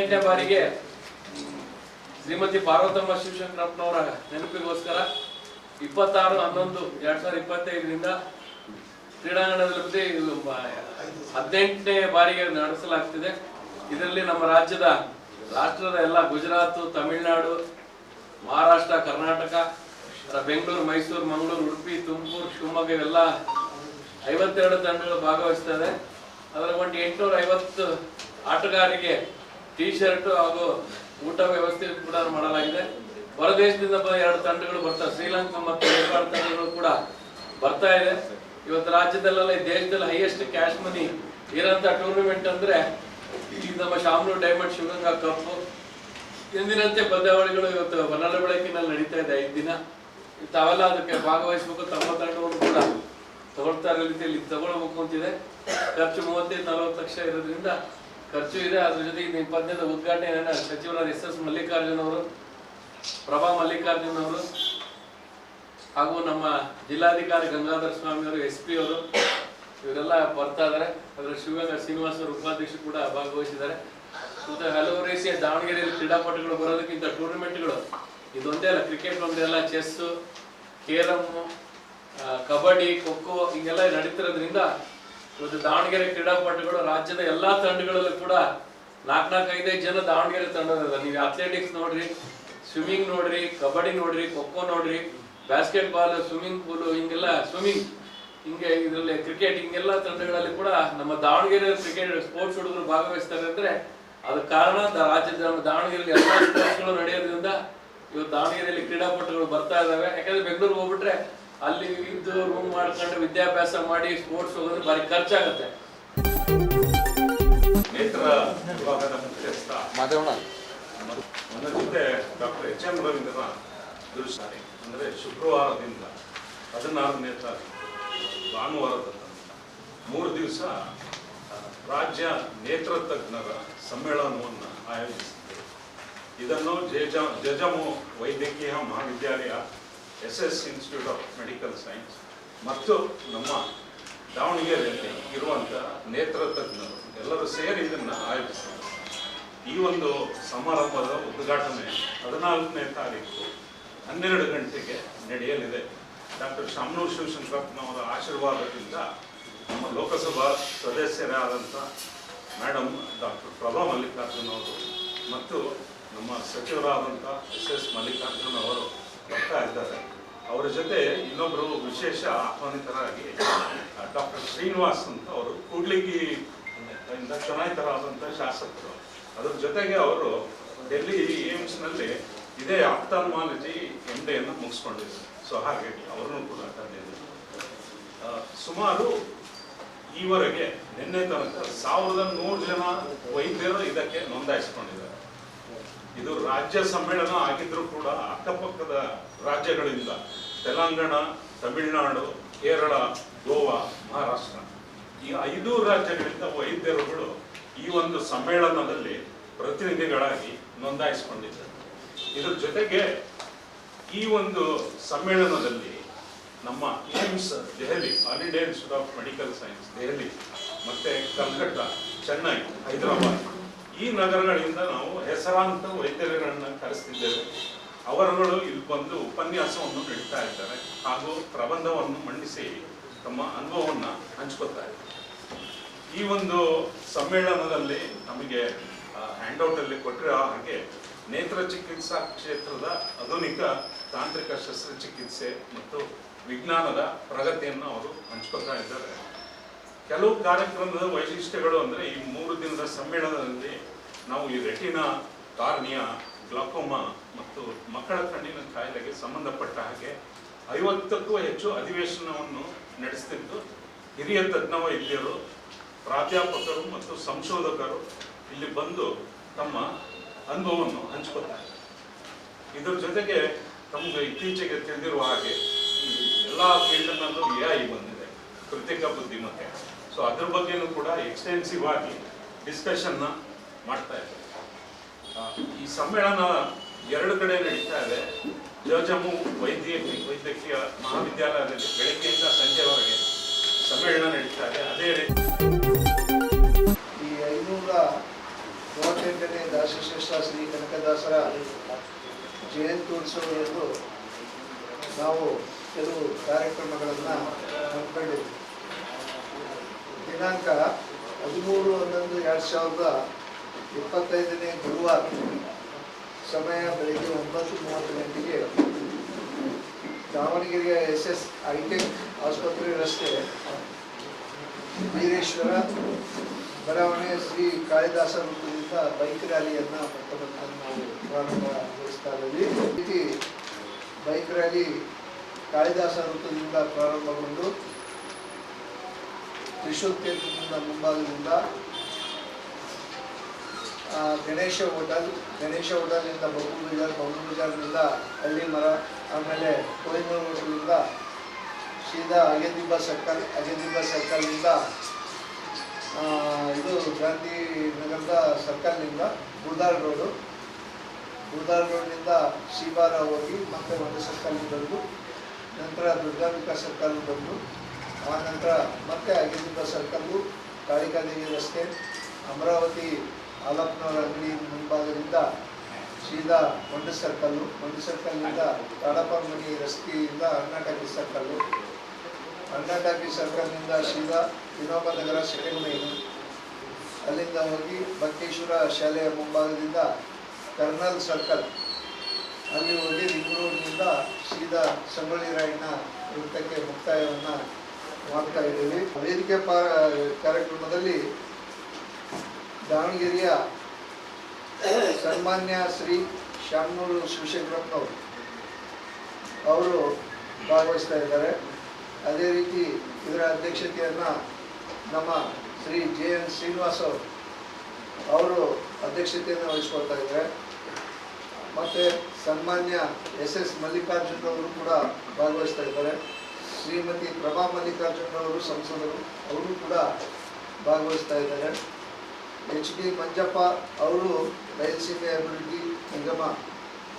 ಎಂಟನೇ ಬಾರಿಗೆ ಶ್ರೀಮತಿ ಪಾರ್ವತಮ್ಮ ಶಿವಶಂಕರಪ್ಪನವರ ನೆನಪಿಗೋಸ್ಕರ ಇಪ್ಪತ್ತಾರು, ಹನ್ನೊಂದು, ಎರಡ್ ಸಾವಿರದ ಇಪ್ಪತ್ತೈದರಿಂದ ಕ್ರೀಡಾಂಗಣದಲ್ಲಿ ಹದಿನೆಂಟನೇ ಬಾರಿಗೆ ನಡೆಸಲಾಗ್ತಿದೆ. ಇದರಲ್ಲಿ ನಮ್ಮ ರಾಜ್ಯದ, ರಾಷ್ಟ್ರದ ಎಲ್ಲ ಗುಜರಾತ್, ತಮಿಳುನಾಡು, ಮಹಾರಾಷ್ಟ್ರ, ಕರ್ನಾಟಕ ಬೆಂಗಳೂರು, ಮೈಸೂರು, ಮಂಗಳೂರು, ಉಡುಪಿ, ತುಮಕೂರು, ಶಿವಮೊಗ್ಗ ಇವೆಲ್ಲ ಐವತ್ತೆರಡು ತಂಡಗಳು ಭಾಗವಹಿಸ್ತದೆ ಅದರ ಒಂದು ಎಂಟುನೂರ ಐವತ್ತು ಆಟಗಾರರಿಗೆ ಟಿ ಶರ್ಟ್ ಹಾಗೂ ಊಟ ವ್ಯವಸ್ಥೆ ಕೂಡ ಮಾಡಲಾಗಿದೆ. ಹೊರದೇಶದಿಂದ ಎರಡು ತಂಡಗಳು ಬರ್ತಾ, ಶ್ರೀಲಂಕಾ ಮತ್ತು ನೇಪಾಳ ತಂಡಗಳು ಕೂಡ ಬರ್ತಾ ಇದೆ. ಇವತ್ತು ರಾಜ್ಯದಲ್ಲೆಲ್ಲ ದೇಶದಲ್ಲಿ ಹೈಯೆಸ್ಟ್ ಕ್ಯಾಶ್ ಮನಿ ಇರೋಂಥ ಟೂರ್ನಮೆಂಟ್ ಅಂದ್ರೆ ಈ ನಮ್ಮ ಶಾಮನೂರು ಡೈಮಂಡ್ ಶಿವಗಂಗಾ ಕಪ್ ಎಂದಿನಂತೆ ಪಂದ್ಯಾವಳಿಗಳು ಇವತ್ತು ಬನ್ನಡ ಬೆಳಕಿನಲ್ಲಿ ನಡೀತಾ ಇದೆ, ಐದು ದಿನ. ತಾವೆಲ್ಲ ಅದಕ್ಕೆ ಭಾಗವಹಿಸಬೇಕು, ತಮ್ಮ ತಂಡವನ್ನು ಕೂಡ ತಗೊಳ್ತಾ ಇರೋ ರೀತಿಯಲ್ಲಿ ತಗೊಳ್ಬೇಕು ಅಂತಿದೆ. ಖರ್ಚು ಮೂವತ್ತೈದು ನಲವತ್ತು ಲಕ್ಷ ಇರೋದ್ರಿಂದ ಖರ್ಚು ಇದೆ, ಅದ್ರ ಜೊತೆಗೆ ನಿಮ್ಮ ಪದ್ಯದ ಉದ್ಘಾಟನೆ ಸಚಿವರಾದ ಎಸ್ ಎಸ್ ಮಲ್ಲಿಕಾರ್ಜುನ್ ಅವರು, ಪ್ರಭಾ ಮಲ್ಲಿಕಾರ್ಜುನ್ ಅವರು, ಹಾಗೂ ನಮ್ಮ ಜಿಲ್ಲಾಧಿಕಾರಿ ಗಂಗಾಧರ ಸ್ವಾಮಿ ಅವರು, ಎಸ್ ಪಿ ಅವರು, ಇವರೆಲ್ಲ ಬರ್ತಾ ಇದ್ದಾರೆ ಅದರ ಶಿವಗಂಗಾ ಶ್ರೀನಿವಾಸ್ ಅವರು ಉಪಾಧ್ಯಕ್ಷರು ಕೂಡ ಭಾಗವಹಿಸಿದ್ದಾರೆ. ಮತ್ತೆ ಹಲವು ರೀತಿಯ ದಾವಣಗೆರೆಯಲ್ಲಿ ಕ್ರೀಡಾಪಟುಗಳು ಬರೋದಕ್ಕಿಂತ ಟೂರ್ನಮೆಂಟ್ಗಳು, ಇದೊಂದೇ ಅಲ್ಲ, ಕ್ರಿಕೆಟ್ ಒಂದೇ ಅಲ್ಲ ಚೆಸ್ ಕೇರಮ್ ಕಬಡ್ಡಿ ಖೋ, ಹಿಂಗೆಲ್ಲ ನಡೀತಿರೋದ್ರಿಂದ ಇವತ್ತು ದಾವಣಗೆರೆ ಕ್ರೀಡಾಪಟುಗಳು ರಾಜ್ಯದ ಎಲ್ಲಾ ತಂಡಗಳಲ್ಲೂ ಕೂಡ ನಾಲ್ಕು ನಾಲ್ಕು ಐದೈದು ಜನ ದಾವಣಗೆರೆ ತಂಡದ ನೀವು ಅಥ್ಲೆಟಿಕ್ಸ್ ನೋಡ್ರಿ ಸ್ವಿಮ್ಮಿಂಗ್ ನೋಡ್ರಿ, ಕಬಡ್ಡಿ ನೋಡ್ರಿ, ಖೋಖೋ ನೋಡ್ರಿ ಬ್ಯಾಸ್ಕೆಟ್ ಬಾಲ್ ಸ್ವಿಮ್ಮಿಂಗ್ ಪೂಲ್ ಹಿಂಗೆಲ್ಲ ಸ್ವಿಮ್ಮಿಂಗ್ ಹಿಂಗೆ ಇದರಲ್ಲಿ ಕ್ರಿಕೆಟ್ ಹಿಂಗೆಲ್ಲ ತಂಡಗಳಲ್ಲಿ ಕೂಡ ನಮ್ಮ ದಾವಣಗೆರೆ ಕ್ರಿಕೆಟ್ ಸ್ಪೋರ್ಟ್ಸ್ ಹುಡುಗರು ಭಾಗವಹಿಸ್ತಾರೆ ಅಂದ್ರೆ ಅದ ಕಾರಣ ರಾಜ್ಯದ ದಾವಣಗೆರೆಯಲ್ಲಿ ಎಲ್ಲ ಸ್ಪೋರ್ಟ್ಸ್ಗಳು ನಡೆಯೋದ್ರಿಂದ ಇವತ್ತು ದಾವಣಗೆರೆಯಲ್ಲಿ ಕ್ರೀಡಾಪಟುಗಳು ಬರ್ತಾ ಇದಾವೆ. ಯಾಕಂದ್ರೆ ಬೆಂಗಳೂರಿಗೆ ಹೋಗ್ಬಿಟ್ರೆ ಅಲ್ಲಿ ಇದ್ದು ರೂಮ್ ಮಾಡ್ಕೊಂಡು ವಿದ್ಯಾಭ್ಯಾಸ ಮಾಡಿ ಸ್ಪೋರ್ಟ್ಸ್ ಹೋಗೋದು ಭಾರಿ ಖರ್ಚಾಗುತ್ತೆ. ನೇತ್ರ ವಿಭಾಗದ ಮುಖ್ಯಸ್ಥ. ನನ್ನ ಜೊತೆ ಡಾಕ್ಟರ್ ಎಚ್ ಎಂ ರವೀಂದ್ರ ದುರುಸಾರಿ ಅಂದರೆ ಶುಕ್ರವಾರದಿಂದ ಹದಿನಾರನೇ ತಾರೀಕು ಭಾನುವಾರದ ಮೂರು ದಿವಸ ರಾಜ್ಯ ನೇತ್ರ ತಜ್ಞರ ಸಮ್ಮೇಳನವನ್ನು ಆಯೋಜಿಸಿದ್ದೇವೆ ಇದನ್ನು ಜೇಜ ಜಜಮು ವೈದ್ಯಕೀಯ ಮಹಾವಿದ್ಯಾಲಯ S S institute of medical science ಮತ್ತು ನಮ್ಮ ದಾವಣಗೆರೆಯಲ್ಲಿ ಇರುವಂಥ ನೇತ್ರ ತಜ್ಞರು ಎಲ್ಲರೂ ಸೇರಿ ಇದನ್ನು ಆಯೋಜಿಸಿದ್ದಾರೆ ಈ ಒಂದು ಸಮಾರಂಭದ ಉದ್ಘಾಟನೆ ಹದಿನಾಲ್ಕನೇ ತಾರೀಕು ಹನ್ನೆರಡು ಗಂಟೆಗೆ ನಡೆಯಲಿದೆ. ಡಾಕ್ಟರ್ ಶಾಮನೂರು ಶಿವಶಂಕರಪ್ಪನವರ ಆಶೀರ್ವಾದದಿಂದ ನಮ್ಮ ಲೋಕಸಭಾ ಸದಸ್ಯರಾದಂಥ ಮೇಡಮ್ ಡಾಕ್ಟರ್ ಪ್ರಭಾ ಮಲ್ಲಿಕಾರ್ಜುನ್ ಅವರು ಮತ್ತು ನಮ್ಮ ಸಚಿವರಾದಂಥ ಎಸ್ ಎಸ್ ಮಲ್ಲಿಕಾರ್ಜುನ್ ಅವರು ಬರ್ತಾ ಇದ್ದಾರೆ. ಅವರ ಜೊತೆ ಇನ್ನೊಬ್ಬರು ವಿಶೇಷ ಆಹ್ವಾನಿತರಾಗಿ ಡಾಕ್ಟರ್ ಶ್ರೀನಿವಾಸ್ ಅಂತ ಅವರು ಕೂಡ್ಲಿಗಿ ಇಂದ ಚುನಾಯಿತರಾದಂಥ ಶಾಸಕರು. ಅದ್ರ ಜೊತೆಗೆ ಅವರು ಡೆಲ್ಲಿ ಏಮ್ಸ್ನಲ್ಲಿ ಇದೇ ಆಪ್ತಾಲ್ಮಾಲಜಿ ಎಂ ಡಿಯನ್ನು ಮುಗಿಸ್ಕೊಂಡಿದ್ದಾರೆ ಸೊ, ಹಾಗೆ ಅವರನ್ನು ಕೂಡ ಕರೆದಿದ್ದರು ಸುಮಾರು ಈವರೆಗೆ ನಿನ್ನೆ ತನಕ ಸಾವಿರದ ನೂರು ಜನ ವೈದ್ಯರು ಇದಕ್ಕೆ ನೋಂದಾಯಿಸಿಕೊಂಡಿದ್ದಾರೆ. ಇದು ರಾಜ್ಯ ಸಮ್ಮೇಳನ ಆಗಿದ್ರೂ ಕೂಡ ಅಕ್ಕಪಕ್ಕದ ರಾಜ್ಯಗಳಿಂದ. ತೆಲಂಗಾಣ, ತಮಿಳುನಾಡು, ಕೇರಳ, ಗೋವಾ, ಮಹಾರಾಷ್ಟ್ರ. ಈ ಐದು ರಾಜ್ಯಗಳಿಂದ ವೈದ್ಯರುಗಳು ಈ ಒಂದು ಸಮ್ಮೇಳನದಲ್ಲಿ ಪ್ರತಿನಿಧಿಗಳಾಗಿ ನೋಂದಾಯಿಸಿಕೊಂಡಿದ್ದರು. ಇದರ ಜೊತೆಗೆ ಈ ಒಂದು ಸಮ್ಮೇಳನದಲ್ಲಿ ನಮ್ಮ AIIMS, Delhi, all India institute of medical science, Delhi ಮತ್ತೆ ಕಲ್ಕಟ್ಟ ಚೆನ್ನೈ, ಹೈದರಾಬಾದ್ ಈ ನಗರಗಳಿಂದ ನಾವು ಹೆಸರಾಂತ ವೈದ್ಯರುಗಳನ್ನ ಕರೆಸ್ತಿದ್ದೇವೆ. ಅವರುಗಳು ಇಲ್ಲಿ ಬಂದು ಉಪನ್ಯಾಸವನ್ನು ನೀಡ್ತಾ ಇದ್ದಾರೆ ಹಾಗೂ ಪ್ರಬಂಧವನ್ನು ಮಂಡಿಸಿ ತಮ್ಮ ಅನುಭವವನ್ನು ಹಂಚ್ಕೊತಾ ಇದ್ದಾರೆ. ಈ ಒಂದು ಸಮ್ಮೇಳನದಲ್ಲಿ ನಮಗೆ ಹ್ಯಾಂಡ್ಔಟ್ ಅಲ್ಲಿ ಕೊಟ್ಟಿರೋ ಹಾಗೆ ನೇತ್ರ ಚಿಕಿತ್ಸಾ ಕ್ಷೇತ್ರದ ಆಧುನಿಕ ತಾಂತ್ರಿಕ ಶಸ್ತ್ರಚಿಕಿತ್ಸೆ ಮತ್ತು ವಿಜ್ಞಾನದ ಪ್ರಗತಿಯನ್ನು ಅವರು ಹಂಚ್ಕೊತಾ ಇದ್ದಾರೆ. ಕೆಲವು ಕಾರ್ಯಕ್ರಮದ ವೈಶಿಷ್ಟ್ಯಗಳು ಅಂದರೆ ಈ ಮೂರು ದಿನದ ಸಮ್ಮೇಳನದಲ್ಲಿ ನಾವು ಈ ರೆಟಿನಾ, ಕಾರ್ನಿಯಾ, ಗ್ಲಾಕೋಮಾ ಮತ್ತು ಮಕ್ಕಳ ಕಣ್ಣಿನ ಕಾಯಿಲೆಗೆ ಸಂಬಂಧಪಟ್ಟ ಹಾಗೆ ಐವತ್ತಕ್ಕೂ ಹೆಚ್ಚು ಅಧಿವೇಶನವನ್ನು ನಡೆಸ್ತಿದ್ದು ಹಿರಿಯ ತಜ್ಞ ವೈದ್ಯರು ಪ್ರಾಧ್ಯಾಪಕರು ಮತ್ತು ಸಂಶೋಧಕರು ಇಲ್ಲಿ ಬಂದು ತಮ್ಮ ಅನುಭವವನ್ನು ಹಂಚ್ಕೊತಾರೆ ಇದರ ಜೊತೆಗೆ ತಮಗೆ ಇತ್ತೀಚೆಗೆ ತಿಳಿದಿರುವ ಹಾಗೆ ಈ ಎಲ್ಲ ಫೀಲ್ಡ್ನಲ್ಲೂ ಎ ಐ ಬಂದಿದೆ, ಕೃತಿಕ ಬುದ್ಧಿಮತ್ತೆ ಸೊ ಅದ್ರ ಬಗ್ಗೆನೂ ಕೂಡ ಎಕ್ಸ್ಟೆನ್ಸಿವ್ ಆಗಿ ಡಿಸ್ಕಷನ್ನ ಮಾಡ್ತಾ ಇದ್ದಾರೆ ಈ ಸಮ್ಮೇಳನ ಎರಡು ಕಡೆ ನಡೀತಾ ಇದೆ. ಜೋಜಮು ವೈದ್ಯಕೀಯ ವೈದ್ಯಕೀಯ ಮಹಾವಿದ್ಯಾಲಯದಲ್ಲಿ ಬೆಳಗ್ಗೆಯಿಂದ ಸಂಜೆವರೆಗೆ ಸಮ್ಮೇಳನ ನಡೀತಾ ಇದೆ. ಅದೇ ರೀತಿ ಈ ಐನೂರ ಮೂವತ್ತೆಂಟನೇ ಶ್ರೀ ಕನಕದಾಸರ ಜಯಂತಿ ಉತ್ಸವದಲ್ಲೂ ನಾವು ಕೆಲವು ಕಾರ್ಯಕ್ರಮಗಳನ್ನು ಹಮ್ಮಿಕೊಂಡಿದ್ವಿ. ದಿನಾಂಕ ಹದಿಮೂರು ಹನ್ನೊಂದು ಎರಡು ಸಾವಿರದ ಇಪ್ಪತ್ತೈದನೇ ಗುರುವಾರ ಸಮಯ ಬೆಳಗ್ಗೆ ಒಂಬತ್ತು ಮೂವತ್ತು ಗಂಟೆಗೆ ದಾವಣಗೆರೆಯ ಎಸ್ ಎಸ್ ಹೈಟೆಕ್ ಆಸ್ಪತ್ರೆ ರಸ್ತೆ ವೀರೇಶ್ವರ ಬಡಾವಣೆ ಶ್ರೀ ಕಾಳಿದಾಸ ವೃತ್ತದಿಂದ ಬೈಕ್ ರ್ಯಾಲಿಯನ್ನು ಮೊತ್ತವನ್ನು ನಾವು ಇದ್ದೀವಿ. ಬೈಕ್ ರ್ಯಾಲಿ ಕಾಳಿದಾಸ ವೃತ್ತದಿಂದ ಪ್ರಾರಂಭಗೊಂಡು ತ್ರಿಶೂಲ್ ಕ್ಷೇತ್ರದಿಂದ ಮುಂಭಾಗದಿಂದ ಗಣೇಶ ಹೋಟೆಲ್, ಗಣೇಶ ಹೋಟೆಲ್ನಿಂದ ಬಹು ಬಜಾರ್ ಬಬು ಬಜಾರ್ನಿಂದ ಹಳ್ಳಿ ಮರ, ಆಮೇಲೆ ಕೊಯ್ನೂರು ಹೋಟೆಲಿಂದ ಸೀದಾ ಅಗೆದಿಬ್ಬ ಸರ್ಕಲ್, ಅಗೆದಿಬ್ಬ ಸರ್ಕಲ್ನಿಂದ ಇದು ಗಾಂಧಿ ನಗರದ ಸರ್ಕಲ್ನಿಂದ ಬುರ್ದಾಳ್ ರೋಡು. ರೋಡ್ ರೋಡ್ನಿಂದ ಶಿಬಾರ ಹೋಗಿ ಮತ್ತೆ ಒಂದು ಸರ್ಕಲ್ ಬಂದು, ನಂತರ ದುರ್ಗಾಂಬಿಕಾ ಸರ್ಕಲ್ ಬಂದು, ಆ ನಂತರ ಮತ್ತೆ ಅಗೆದಿಬ್ಬ ಸರ್ಕಲ್ಲು, ಕಾಳಿಕಾದೇವಿ ರಸ್ತೆ, ಅಮರಾವತಿ ಆಲಪ್ಪನವರ ಅಂಗಡಿ ಮುಂಭಾಗದಿಂದ ಸೀದಾ ಒಂದು ಸರ್ಕಲ್ಲು ಒಂದು ಸರ್ಕಲ್ನಿಂದ ತಡಪ ಮನಿ ರಸ್ತೆಯಿಂದ ಅಣ್ಣಾಟಕಿ ಸರ್ಕಲ್ಲು ಅಣ್ಣಾಟಕಿ ಸರ್ಕಲ್ನಿಂದ ಸೀದಾ ವಿನೋಬ ನಗರ ಸೆಕೆಂಡ್ ಮೈನು ಅಲ್ಲಿಂದ ಹೋಗಿ ಬಕ್ಕೇಶ್ವರ ಶಾಲೆಯ ಮುಂಭಾಗದಿಂದ ಕರ್ನಲ್ ಸರ್ಕಲ್ ಅಲ್ಲಿ ಹೋಗಿ ರಿಂಗ್ ರೋಡ್ನಿಂದ ಸೀದಾ ಸಂಗೊಳ್ಳಿ ರಾಯಣ್ಣ ವೃತ್ತಕ್ಕೆ ಮುಕ್ತಾಯವನ್ನು ಮಾಡ್ತಾ ಇದ್ದೀವಿ. ವೇದಿಕೆ ಪಾ, ಕಾರ್ಯಕ್ರಮದಲ್ಲಿ ದಾವಣಗೆರೆಯ ಸನ್ಮಾನ್ಯ ಶ್ರೀ ಶಾಮನೂರು ಶಿವಶಂಕರಪ್ಪನವರು. ಅವರು ಭಾಗವಹಿಸ್ತಾ ಇದ್ದಾರೆ. ಅದೇ ರೀತಿ ಇದರ ಅಧ್ಯಕ್ಷತೆಯನ್ನು ನಮ್ಮ ಶ್ರೀ ಜೆ ಎನ್ ಶ್ರೀನಿವಾಸ್ ಅವರು ಅವರು ಅಧ್ಯಕ್ಷತೆಯನ್ನು ವಹಿಸ್ಕೊಳ್ತಾ ಇದ್ದಾರೆ. ಮತ್ತು ಸನ್ಮಾನ್ಯ ಎಸ್ ಎಸ್ ಮಲ್ಲಿಕಾರ್ಜುನ್ ಅವರು ಕೂಡ ಭಾಗವಹಿಸ್ತಾ ಇದ್ದಾರೆ. ಶ್ರೀಮತಿ ಪ್ರಭಾ ಮಲ್ಲಿಕಾರ್ಜುನ್ ಅವರು ಸಂಸದರು, ಅವರು ಕೂಡ ಭಾಗವಹಿಸ್ತಾ ಇದ್ದಾರೆ. ಎಚ್ ಡಿ ಮಂಜಪ್ಪ ಅವರು ಬಯಲುಸೀಮೆ ಅಭಿವೃದ್ಧಿ ನಿಗಮ,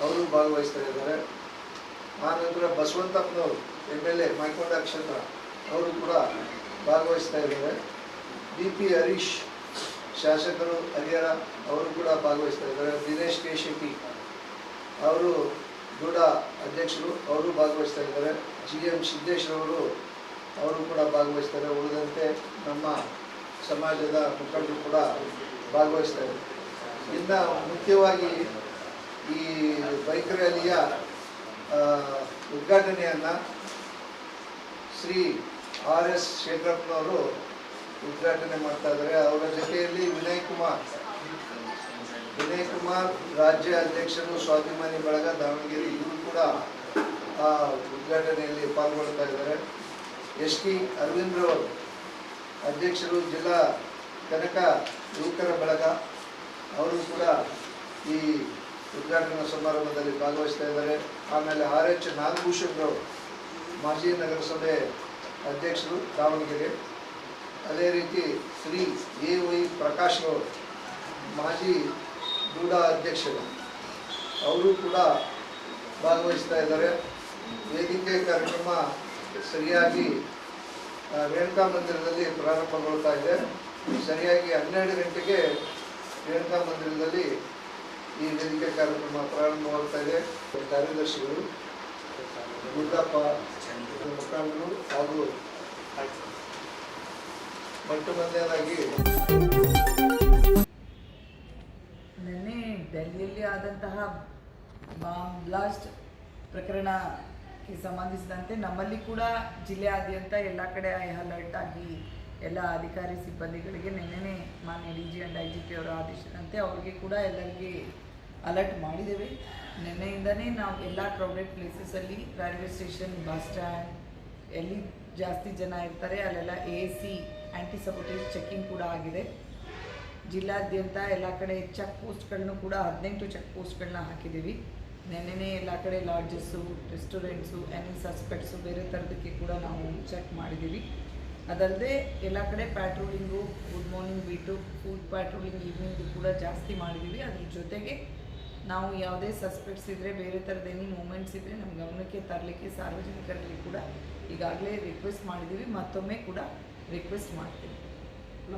ಅವರು ಭಾಗವಹಿಸ್ತಾ ಇದ್ದಾರೆ ಆನಂತರ ಬಸವಂತಪ್ಪನವರು ಎಂ ಎಲ್ ಎ ಮೈಕೊಂಡ ಕ್ಷೇತ್ರ, ಅವರು ಕೂಡ ಭಾಗವಹಿಸ್ತಾ ಇದ್ದಾರೆ ಬಿ ಪಿ ಹರೀಶ್, ಶಾಸಕರು ಹರಿಹರ, ಅವರು ಕೂಡ ಭಾಗವಹಿಸ್ತಾ ಇದ್ದಾರೆ ದಿನೇಶ್ ಕೆ ಶೆಟ್ಟಿ ಅವರು ಕೂಡ ಅಧ್ಯಕ್ಷರು, ಅವರು ಭಾಗವಹಿಸ್ತಾ ಇದ್ದಾರೆ ಜಿ ಎಂ ಸಿದ್ದೇಶ್ವರವರು, ಅವರು ಕೂಡ ಭಾಗವಹಿಸ್ತಾರೆ. ಉಳಿದಂತೆ ನಮ್ಮ ಸಮಾಜದ ಮುಖಂಡರು ಕೂಡ ಭಾಗವಹಿಸ್ತಾರೆ. ಇನ್ನು ಮುಖ್ಯವಾಗಿ ಈ ಬೈಕ್ ರ್ಯಾಲಿಯ ಉದ್ಘಾಟನೆಯನ್ನು ಶ್ರೀ ಆರ್ ಎಸ್ ಶೇಖರಪ್ಪನವರು ಉದ್ಘಾಟನೆ ಮಾಡ್ತಾ ಇದ್ದಾರೆ. ಅವರ ಜೊತೆಯಲ್ಲಿ ವಿನಯ್ ಕುಮಾರ್ ವಿನಯ್ ಕುಮಾರ್ ರಾಜ್ಯ ಅಧ್ಯಕ್ಷರು, ಸ್ವಾಭಿಮಾನಿ ಬಳಗ, ದಾವಣಗೆರೆ, ಇವರು ಕೂಡ ಆ ಉದ್ಘಾಟನೆಯಲ್ಲಿ ಪಾಲ್ಗೊಳ್ತಾ ಇದ್ದಾರೆ. ಎಸ್ ಟಿ ಅರವಿಂದ್ರವರು ಅಧ್ಯಕ್ಷರು ಜಿಲ್ಲಾ ಕನಕ ಯುವಕರ ಬಳಗ. ಅವರು ಕೂಡ ಈ ಉದ್ಘಾಟನಾ ಸಮಾರಂಭದಲ್ಲಿ ಭಾಗವಹಿಸ್ತಾ ಇದ್ದಾರೆ. ಆಮೇಲೆ ಆರ್ ಎಚ್ ನಾಗಭೂಷಣರು ಮಾಜಿ ನಗರಸಭೆ ಅಧ್ಯಕ್ಷರು ದಾವಣಗೆರೆ. ಅದೇ ರೀತಿ ಶ್ರೀ ಎ ವೈ ಪ್ರಕಾಶ್ ಅವರು ಮಾಜಿ ದೂಡಾ ಅಧ್ಯಕ್ಷರು. ಅವರು ಕೂಡ ಭಾಗವಹಿಸ್ತಾ ಇದ್ದಾರೆ. ವೇದಿಕೆ ಕಾರ್ಯಕ್ರಮ ಸರಿಯಾಗಿ ರೇಣುಕಾ ಮಂದಿರದಲ್ಲಿ ಪ್ರಾರಂಭಗೊಳ್ತಾ ಇದೆ. ಸರಿಯಾಗಿ ಹನ್ನೆರಡು ಗಂಟೆಗೆ ರೇಣುಕಾ ಮಂದಿರದಲ್ಲಿ ಈ ವೇದಿಕೆ ಕಾರ್ಯಕ್ರಮ ಪ್ರಾರಂಭವಾಗ್ತಾ ಇದೆ. ಕಾರ್ಯದರ್ಶಿಗಳು ಗುಡ್ಡಪ್ಪ ಮುಖಂಡರು ಹಾಗೂ ಮೊಟ್ಟ ಮೊದಲನೇದಾಗಿ ನಿನ್ನೆ ಡೆಲ್ಲಿಯಲ್ಲಿ ಆದಂತಹ ಬಾಂಬ್ ಬ್ಲಾಸ್ಟ್ ಪ್ರಕರಣಕ್ಕೆ ಸಂಬಂಧಿಸಿದಂತೆ ನಮ್ಮಲ್ಲಿ ಕೂಡ ಜಿಲ್ಲೆಯಾದ್ಯಂತ ಎಲ್ಲ ಕಡೆ ಐ ಅಲರ್ಟ್ ಆಗಿ ಎಲ್ಲ ಅಧಿಕಾರಿ ಸಿಬ್ಬಂದಿಗಳಿಗೆ ನಿನ್ನೆ ಮಾನ್ಯ D G and I G P ಅವರ ಆದೇಶದಂತೆ ಅವರಿಗೆ ಕೂಡ ಎಲ್ಲರಿಗೆ ಅಲರ್ಟ್ ಮಾಡಿದ್ದೇವೆ. ನಿನ್ನೆಯಿಂದನೇ ನಾವು ಎಲ್ಲ ಕ್ರೌಡೆಡ್ ಪ್ಲೇಸಸಲ್ಲಿ ರೈಲ್ವೆ ಸ್ಟೇಷನ್ ಬಸ್ ಸ್ಟ್ಯಾಂಡ್ ಎಲ್ಲಿ ಜಾಸ್ತಿ ಜನ ಇರ್ತಾರೆ ಅಲ್ಲೆಲ್ಲ A C anti sabotage checking ಕೂಡ ಆಗಿದೆ. ಜಿಲ್ಲಾದ್ಯಂತ ಎಲ್ಲ ಕಡೆ ಚೆಕ್ ಪೋಸ್ಟ್ಗಳನ್ನು ಕೂಡ ಹದಿನೆಂಟು ಚೆಕ್ ಪೋಸ್ಟ್ಗಳನ್ನ ಹಾಕಿದ್ದೀವಿ. ನೆನ್ನೆನೇ ಎಲ್ಲ ಕಡೆ ಲಾಡ್ಜಸ್ಸು, ರೆಸ್ಟೋರೆಂಟ್ಸು ಎನಿ ಸಸ್ಪೆಕ್ಟ್ಸು ಬೇರೆ ಥರದಕ್ಕೆ ಕೂಡ ನಾವು ಚೆಕ್ ಮಾಡಿದ್ದೀವಿ. ಅದಲ್ಲದೆ ಎಲ್ಲ ಕಡೆ patrolling good morning beat foot patrolling evening ಕೂಡ ಜಾಸ್ತಿ ಮಾಡಿದ್ದೀವಿ. ಅದ್ರ ಜೊತೆಗೆ ನಾವು ಯಾವುದೇ ಸಸ್ಪೆಕ್ಟ್ಸ್ ಇದ್ದರೆ ಬೇರೆ ಥರದ ಮೂಮೆಂಟ್ಸ್ ಇದ್ದರೆ ನಮ್ಮ ಗಮನಕ್ಕೆ ತರಲಿಕ್ಕೆ, ಸಾರ್ವಜನಿಕರಲ್ಲಿ ಕೂಡ ಈಗಾಗಲೇ ರಿಕ್ವೆಸ್ಟ್ ಮಾಡಿದ್ದೀವಿ. ಮತ್ತೊಮ್ಮೆ ಕೂಡ ರಿಕ್ವೆಸ್ಟ್ ಮಾಡ್ತೀವಿ.